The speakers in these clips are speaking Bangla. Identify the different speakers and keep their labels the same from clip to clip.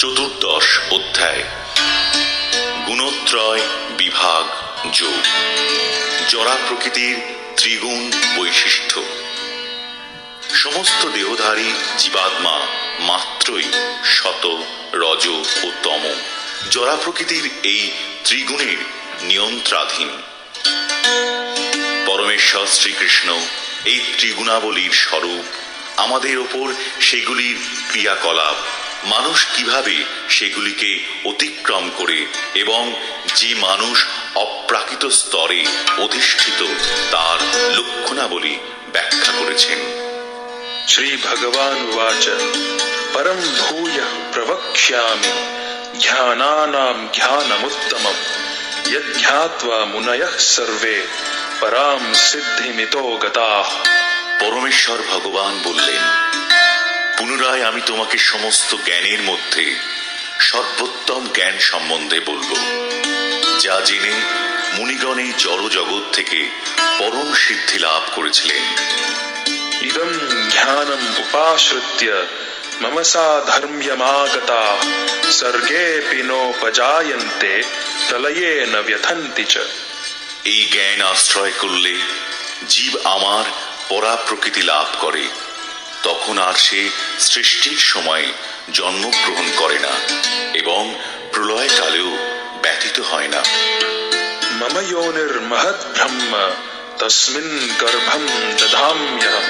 Speaker 1: চতুর্দশ অধ্যায়। গুণত্রয় বিভাগ যোগ। জরা প্রকৃতির ত্রিগুণ বৈশিষ্ট্য। সমস্ত দেহধারী জীবাত্মা মাত্রই শত, রজ ও তম। জরা প্রকৃতির এই ত্রিগুণের নিয়ন্ত্রাধীন। পরমেশ্বর শ্রীকৃষ্ণ এই ত্রিগুণাবলীর স্বরূপ আমাদের ওপর সেগুলির ক্রিয়াকলাপ মানুষ কিভাবে সেগুলিকে অতিক্রম করে এবং যে মানুষ অপ্রাকৃত স্তরে অধিষ্ঠিত তার লক্ষণাবলী ব্যাখ্যা করেছেন
Speaker 2: श्रीभगवानुवाच परं भूयः प्रवक्ष्यामि ध्यानानां ध्यानमुत्तमम् यद्ध्यात्वा मुनयः सर्वे परां सिद्धिमितो गताः
Speaker 1: পরমেশ্বর ভগবান বললেন পুনরায় আমি তোমাকে সমস্ত জ্ঞানের মধ্যে সর্বোত্তম জ্ঞান সম্বন্ধে বলব যা জেনে মুনিগণ এই জড় জগৎ থেকে পরম সিদ্ধি লাভ করেছিলেন।
Speaker 2: ইদম জ্ঞানম উপাশ্রিত্য সর্গে পিনোপজায়ন্তে তলয়ে ন ব্যথন্তি চ।
Speaker 1: এই জ্ঞান আশ্রয় করলে জীব আমার পরা প্রকৃতি লাভ করে। তখন আর সে সৃষ্টির সময় জন্মগ্রহণ করে না এবং প্রলয় কালেও ব্যতীত হয় না।
Speaker 2: মম যোনির মহৎ ব্রহ্ম তস্মিন গর্ভম দধাম্যহম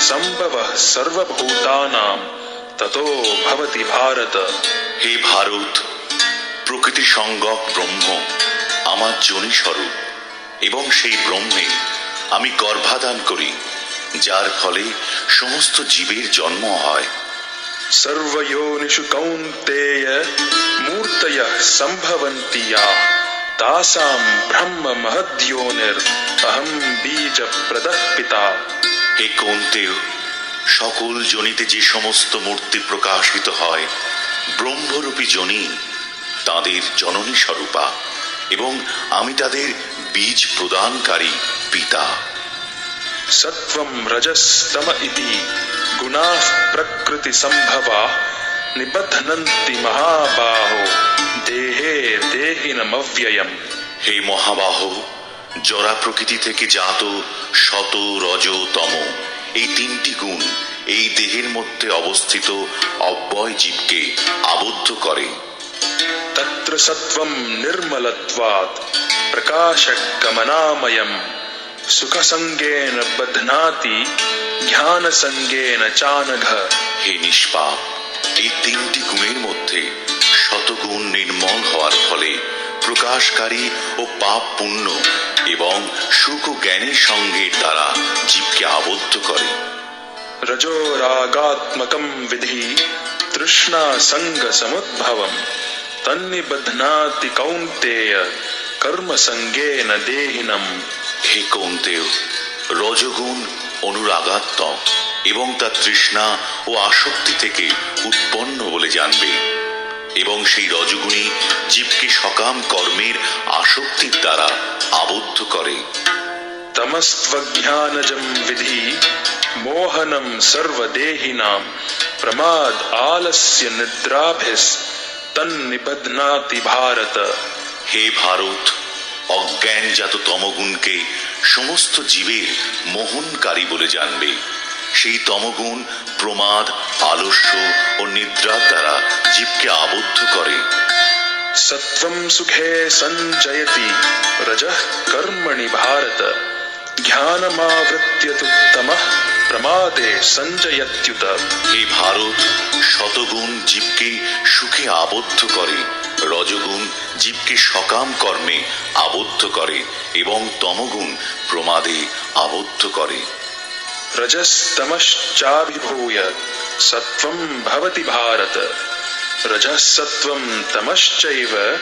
Speaker 2: সম্ভব সর্বভূতানাম ততো ভবতি ভারত।
Speaker 1: হে ভারত প্রকৃতি সঙ্গক ব্রহ্ম আমার জনিস্বরূপ এবং সেই ব্রহ্মে আমি গর্ভাদান করি। যার ফলে সমস্ত জীবের জন্ম হয়।
Speaker 2: সর্বয়োনিষু কৌন্তেয় মূর্তয় সম্ভবন্তিয়া। তাসাম ব্রহ্ম মহদ্যোনির অহম বীজ
Speaker 1: হে কৌন্তেয় সকল জনিতে যে সমস্ত মূর্তি প্রকাশিত হয় ব্রহ্মরূপী জনি তাদের জননী স্বরূপা এবং আমি তাদের বীজ প্রদানকারী পিতা।
Speaker 2: সত্ত্বম রজস্তম ইতি গুণাঃ প্রকৃতি সম্ভবা নিবধনন্তি মহাবাহো দেহে দেহিনমব্যয়ম
Speaker 1: হে মহাবাহ জরা প্রকৃতি থেকে জাত শত রজ তম। এই তিনটি গুণ এই দেহের মধ্যে অবস্থিত অব্যয় জীবকে আবদ্ধ করে।
Speaker 2: তত্র সত্ত্বম নির্মলত্বাৎ প্রকাশ গমনাময়ম সুখসঙ্গেন বধনাতি জ্ঞান চানঘ
Speaker 1: হে নিষ্পাপ এই তিনটি গুণের মধ্যে শতগুণ নির্মল হওয়ার ফলে প্রকাশকারী ও পাপ পুণ্য এবং সুখ জ্ঞানের সঙ্গে দ্বারা জীবকে আবদ্ধ করে।
Speaker 2: রজো রাগাত্মকম বিধি তৃষ্ণা সঙ্গ সমুদ্ভবম। তন্নিবধ্নাতি কৌন্তেয় কর্মসঙ্গেন দেহিনম।
Speaker 1: হে কৌন্তেয় রজগুণ অনুরাগাত্মক এবং তার তৃষ্ণা ও আসক্তি থেকে উৎপন্ন বলে জানবে। এবং সেই রজগুণই জীবকে সকাম কর্মের আসক্তির দ্বারা আবদ্ধ করে।
Speaker 2: তমস্ত্বজ্ঞানজম বিধি মোহনম সর্বদেহিনাম প্রমাদ আলস্য নিদ্রাভিস তন্নিবধ্নাতি ভারত।
Speaker 1: হে ভারত অজ্ঞানজাত তমগুণকে সমস্ত জীবের মোহনকারী বলে জানবে। সেই তমগুণ প্রমাদ আলস্য ও নিদ্রার দ্বারা জীবকে আবদ্ধ করে।
Speaker 2: সত্ত্বম সুখে সঞ্চয়তি রজঃ কর্মণি ভারত। জ্ঞানমাবৃত্যতুত্তম প্রমাদে সঞ্চয়ত্যুত।
Speaker 1: এই ভারত শতগুণ জীবকে সুখে আবদ্ধ করে। রজগুণ জীবকে সকাম কর্মে আবদ্ধ করে এবং তমগুণ প্রমাদে আবদ্ধ করে।
Speaker 2: রজস্তমশ্চাভিভূয় সত্ত্বম ভবতি ভারত। তমশ্চৈব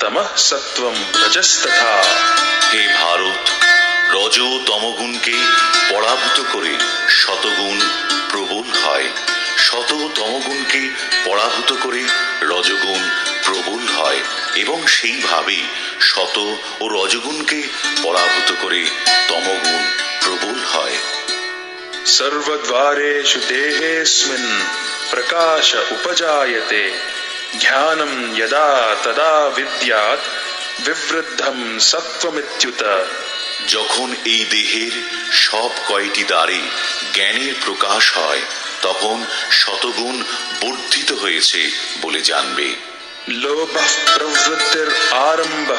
Speaker 2: তমঃ সত্ত্বম রজস্তথা।
Speaker 1: হে ভারত রজ তমগুণকে পরাভূত করে শতগুণ প্রবল হয়। শত তমগুণকে পরাভূত করে রজগুণ প্রবল হয় এবং সেইভাবেই শত ও রজগুণকে পরাভূত করে তমগুণ প্রবল হয়।
Speaker 2: সর্বদ্বারেষু দেহেস্মিন প্রকাশ উপজায়তে জ্ঞানম যদা তদা বিদ্যাত বিবৃদ্ধম সত্ত্বমিত্যুত।
Speaker 1: যখন এই দেহের সব কয়টি দ্বারে জ্ঞানের প্রকাশ হয় তখন শতগুণ বর্ধিত হয়েছে বলে জানবে।
Speaker 2: লোভ প্রবৃত্তির আরম্ভ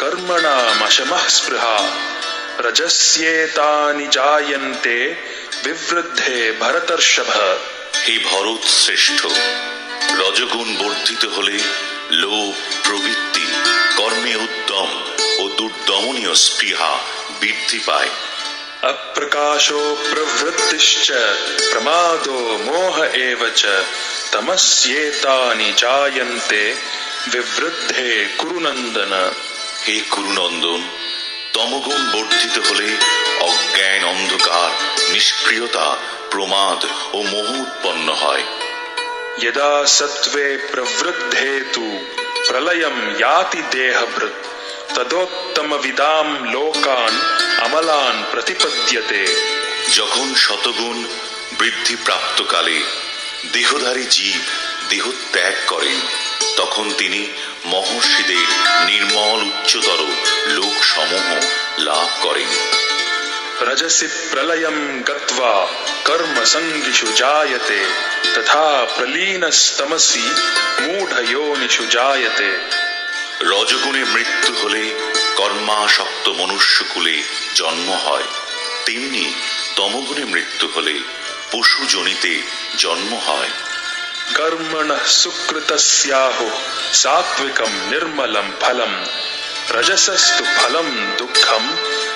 Speaker 2: কর্মণামশমঃ স্পৃহা রজস্যেতানি জায়ন্তে বিবৃদ্ধে ভরতর্ষভ
Speaker 1: হে ভরত শ্রেষ্ঠ রজগুণ বর্ধিত হলে লোভ প্রবৃত্তি কর্মে উদ্যম ও দুর্দমনীয় স্পৃহা বৃদ্ধি পায়
Speaker 2: अप्रकाशो प्रवृत्तिश्च प्रमादो मोह एव च তমস্যেতানি জায়ন্তে বিবৃদ্ধে কুরুনন্দন
Speaker 1: হে কুরুনন্দন তমগুণ বর্ধিত হলে অজ্ঞান অন্ধকার নিষ্ক্রিয়তা প্রমাদ ও মোহ উৎপন্ন হয়।
Speaker 2: যদা সত্ত্বে প্রবৃদ্ধে তু প্রলয়ম যাতি দেহভৃত তদোত্তম বিদাম লোকান আমলান প্রতিপদ্যতে
Speaker 1: যখন শতগুণ বৃদ্ধি প্রাপ্তকালে দেহধারী জীব দেহ ত্যাগ করেন। তখন তিনি মহর্ষিদের নির্মল উচ্চতর লোক সমূহ লাভ করেন।
Speaker 2: রজসি প্রলয়ম গত্বা কর্ম সঙ্গিষু জায়তে তথা প্রলীনস্তমসি মূঢ়য়োনিষু জায়তে।
Speaker 1: রজগুণে মৃত্যু হলে কর্মাসক্ত মনুষ্যকুলে জন্ম হয়। তেমনি তমগুণে মৃত্যু হলে পশু জনিতে জন্ম হয়।
Speaker 2: কর্মণ সুকৃতস্যাহ সাত্বিকম নির্মলম ফলম রজসস্তু ফলম দুঃখম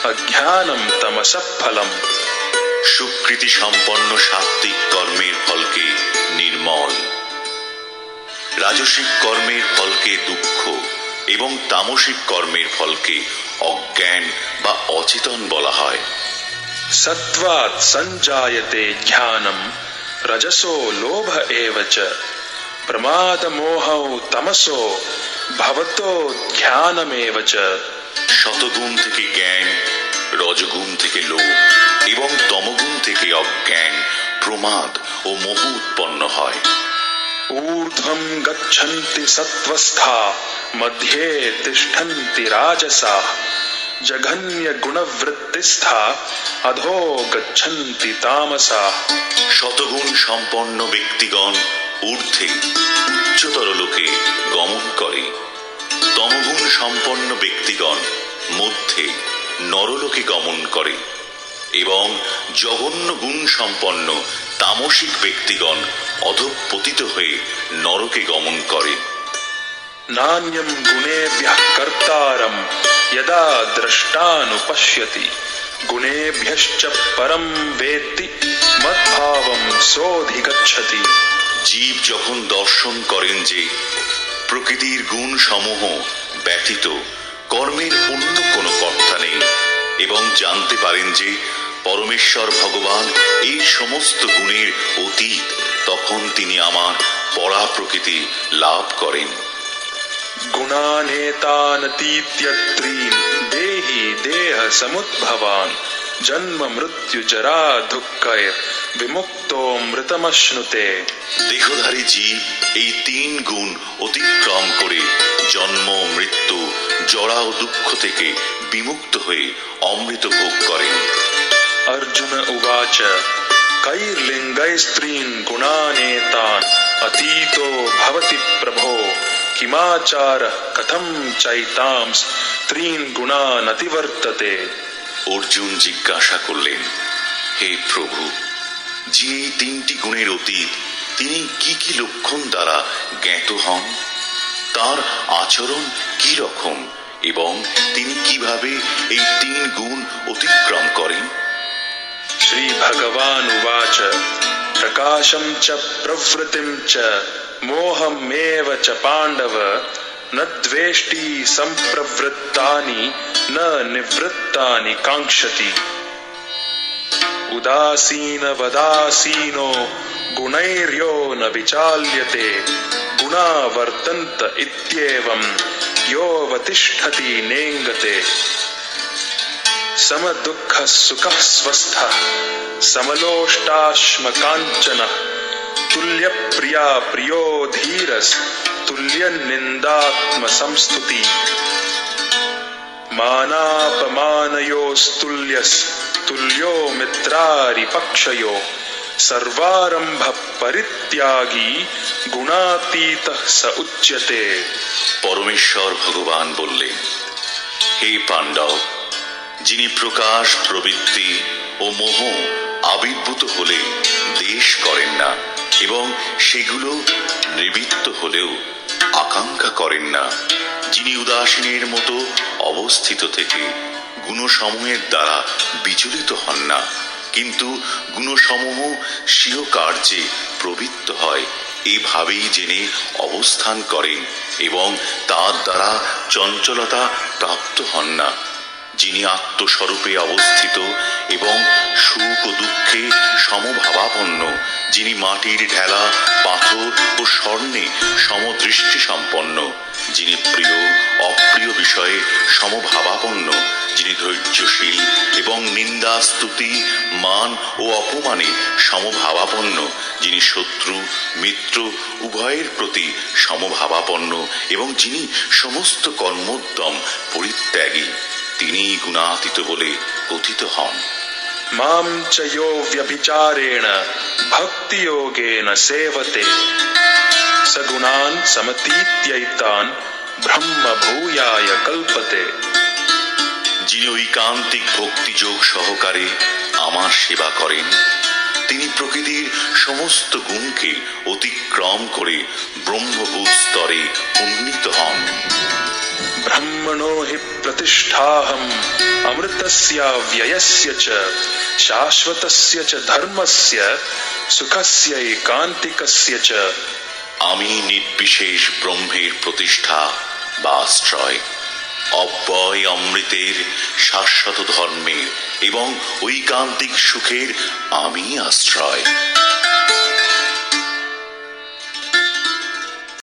Speaker 2: অজ্ঞানম তমস ফলম।
Speaker 1: সুকৃতি সম্পন্ন সাত্বিক কর্মের ফলকে নির্মল। রাজসিক কর্মের ফলকে দুঃখ এবং তামসিক কর্মের ফলকে অজ্ঞান বা অচেতন বলা হয়।
Speaker 2: सत्त्वात् सञ्जायते ज्ञानं रजसो लोभ एव च प्रमादमोहौ तमसो भवतो ध्यानमेव च
Speaker 1: শতগুণ থেকে জ্ঞান রজগুণ থেকে লোভ এবং তমগুণ থেকে অজ্ঞান প্রমাদ ও মোহ উৎপন্ন হয়
Speaker 2: ऊर्ध्वं गच्छन्ति सत्त्वस्था मध्ये तिष्ठन्ति জঘন্য গুণবৃত্তিস্থা অধো গচ্ছন্তি তামসা
Speaker 1: শতগুণ সম্পন্ন ব্যক্তিগণ ঊর্ধ্বে উচ্চতর লোকে গমন করে। তমগুণ সম্পন্ন ব্যক্তিগণ মধ্যে নরলোকে গমন করে এবং জঘন্য গুণ সম্পন্ন তামসিক ব্যক্তিগণ অধঃপতিত হয়ে নরকে গমন করে।
Speaker 2: নান্যম গুণে কর্তারম। यदा द्रष्टानुपश्यति गुणेभ्यश्च परं वेत्ति मद्भावं सोऽधिगच्छति
Speaker 1: জীব যখন দর্শন করেন যে প্রকৃতির গুণ সমূহ ব্যতীত কর্মের অন্য কোনো কর্তা নেই এবং জানতে পারেন যে পরমেশ্বর ভগবান এই সমস্ত গুণের অতীত তখন তিনি আমার পরা প্রকৃতি লাভ করেন
Speaker 2: गुणानेतानतीत्यत्रीन् देहि देहसमुद्भवान् जन्म मृत्युजरा दुःखैर्विमुक्तो मृतमश्नुते
Speaker 1: দেহধারী জীব এই তিন গুণ অতিক্রম করে জন্ম মৃত্যু জরা ও দুঃখ থেকে বিমুক্ত হয়ে অমৃত ভোগ করেন
Speaker 2: अर्जुन उवाच कैर्लिङ्गैस्त्रीन् गुणानेतान् अतीतो भवति प्रभो কিমাচার কথম চৈতাম স্ত্রীন গুণানতিবর্ততে
Speaker 1: অর্জুন জিজ্ঞাসা করলেন হে প্রভু যিনি তিনটি গুণের অতীত তিনি কি কি লক্ষণ দ্বারা জ্ঞাত হন? তার আচরণ কি রকম এবং তিনি কীভাবে এই তিন গুণ অতিক্রম করেন?
Speaker 2: শ্রী ভগবান উবাচ প্রকাশম চ প্রভৃতিম চ मोहमेव च पाण्डव न द्वेष्टि सम्प्रवृत्तानि न निवृत्तानि काङ्क्षति। उदासीनवदासीनो गुणैर्यो न विचाल्यते गुणा वर्तन्त इत्येवं योऽवतिष्ठति नेङ्गते। समदुःखः सुखः स्वस्थः समलोष्टाश्मकाञ्चनः प्रिया प्रियो धीरस तुल्य निंदात्म संस्तुति मानापमानयोस्तुल्यस तुल्यो मित्रारिपक्षयो सर्वारंभ परित्यागी गुणातीतः स उच्यते
Speaker 1: পরমেশ্বর ভগবান বললেন হে পাণ্ডব যিনি প্রকাশ প্রবৃত্তি ও মোহ আবির্ভূত হলে দেশ করেন না এবং সেগুলো নিবৃত্ত হলেও আকাঙ্ক্ষা করেন না, যিনি উদাসীনের মতো অবস্থিত থেকে গুণসমূহের দ্বারা বিচলিত হন না। কিন্তু গুণসমূহ স্বীয় কার্যে প্রবৃত্ত হয় এইভাবেই জেনে অবস্থান করেন এবং তার দ্বারা চঞ্চলতা প্রাপ্ত হন না। যিনি আত্মস্বরূপে অবস্থিত এবং সুখ ও দুঃখে সমভাবাপন্ন, যিনি মাটির ঢেলা, পাথর ও স্বর্ণে সমদৃষ্টি সম্পন্ন, যিনি প্রিয়, অপ্রিয় বিষয়ে সমভাবাপন্ন, যিনি ধৈর্যশীল এবং নিন্দা স্তুতি মান ও অপমানে সমভাবাপন্ন, যিনি শত্রু, মিত্র, উভয়ের প্রতি সমভাবাপন্ন এবং যিনি সমস্ত কর্মোদ্যম পরিত্যাগী। তিনি গুণাতীত বলে কথিত হন।
Speaker 2: মাম ব্যভিচারেণ ভক্তি যোগেন সেবতে সগুণান সমতীত্যৈতান ব্রহ্ম ভূয়ায় কল্পতে
Speaker 1: যিনি ভক্তিযোগ সহকারে আমার সেবা করেন তিনি প্রকৃতির সমস্ত গুণকে অতিক্রম করে ব্রহ্মভূত স্তরে উন্নীত হন।
Speaker 2: ব্রহ্মণো হি প্রতিষ্ঠাহম অমৃতস্য ব্যয়স্য চ শাশ্বতস্য চ ধর্মস্য সুখস্য একান্তিকস্য চ
Speaker 1: আমি নির্বিশেষ ব্রহ্মের প্রতিষ্ঠা বা আশ্রয় অব্যয় অমৃতের শাশ্বত ধর্মের এবং ঐকান্তিক সুখের আমি আশ্রয়